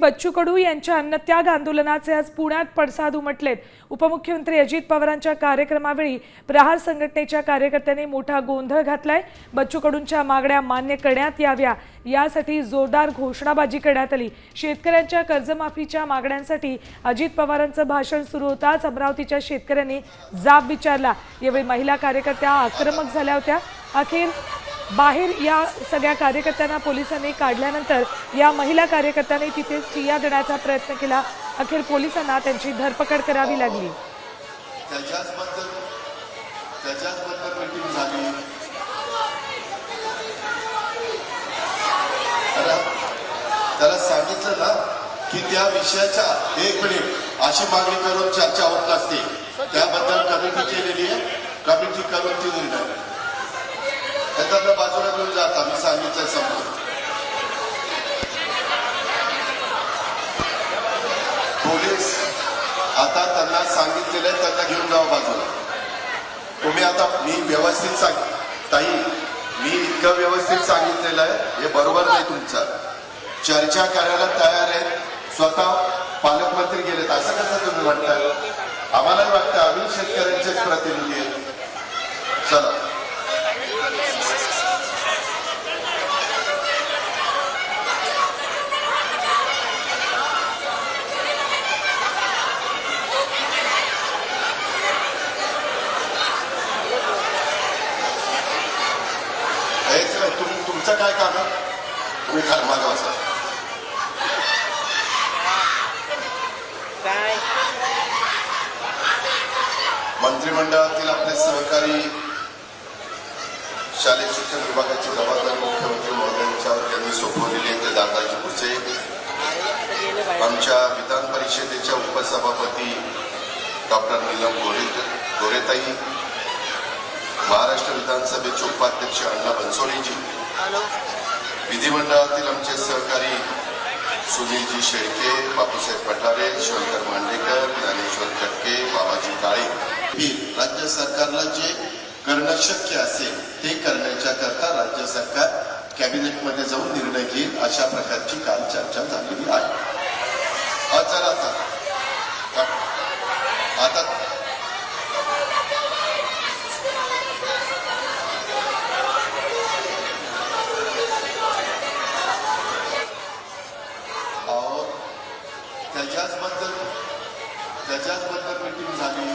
बच्चू कडू यांच्या अन्नत्याग आंदोलनाचे आज पुण्यात पडसाद उमटलेत. उपमुख्यमंत्री अजित पवारांच्या कार्यक्रमावेळी प्रहार संघटनेच्या कार्यकर्त्यांनी मोठा गोंधळ घातलाय. बच्चू कडूंच्या मागण्या मान्य करण्यात याव्या. यासाठी जोरदार घोषणाबाजी करण्यात आली. शेतकऱ्यांच्या कर्जमाफीच्या मागण्यांसाठी अजित पवारांचं भाषण सुरू होताच अमरावतीच्या शेतकऱ्यांनी जाब विचारला. यावेळी महिला कार्यकर्त्या आक्रमक झाल्या होत्या. अखेर बाहेर या सगळ्या कार्यकर्त्यांना पोलिसांनी काढल्यानंतर या महिला कार्यकर्त्यांनी तिथे स्त्रिया देण्याचा प्रयत्न केला. अखेर पोलिसांना त्यांची धरपकड करावी लागली. त्याला सांगितलं ना की त्या विषयाच्या एक मिनिट अशी मागणी करून चर्चा होत नसते. त्याबद्दल कमिटी केलेली आहे. कमिटी करून ती निर्णय. त्याच्यातलं बाजूला घेऊन जाता मी सांगितलं समजून पोलीस आता त्यांना सांगितलेलं आहे त्यांना घेऊन जावं बाजूला. तुम्ही आता मी व्यवस्थित सांग ताई मी इतकं व्यवस्थित सांगितलेलं आहे हे बरोबर नाही तुमचं. चर्चा करायला तयार आहे स्वतः पालकमंत्री गेलेत असं कसं तुम्ही म्हणताय? आम्हालाही वाटतं आम्ही शेतकऱ्यांचेच प्रतिनिधी आहेत. चला. तुमचं काय काम आहे तुम्ही बसा काय मंत्रिमंडळातील आपले सहकारी शालेय शिक्षण विभागाची जबाबदारी मुख्यमंत्री महोदयांच्यावर त्यांनी सोपवलेली आहे. ते दादाजी भुसे आमच्या विधान परिषदेच्या उपसभापती डॉक्टर नीलम गोरे गोरेताई महाराष्ट्र विधानसभेचे उपाध्यक्ष अण्णा बनसोडेजी विधिमंडळातील आमचे सहकारी सुनीलजी शेळके बापूसाहेब पठारे शंकर मांडेकर ज्ञानेश्वर खटके बाबाजी काळे. राज्य सरकारला जे करणं शक्य असेल ते करण्याच्या करता राज्य सरकार कॅबिनेटमध्ये जाऊन निर्णय घेईल अशा प्रकारची काल चर्चा झालेली आहे. चला आता. आता त्याच्याच बद्दल त्याच्याच बद्दल मिटिंग झाली.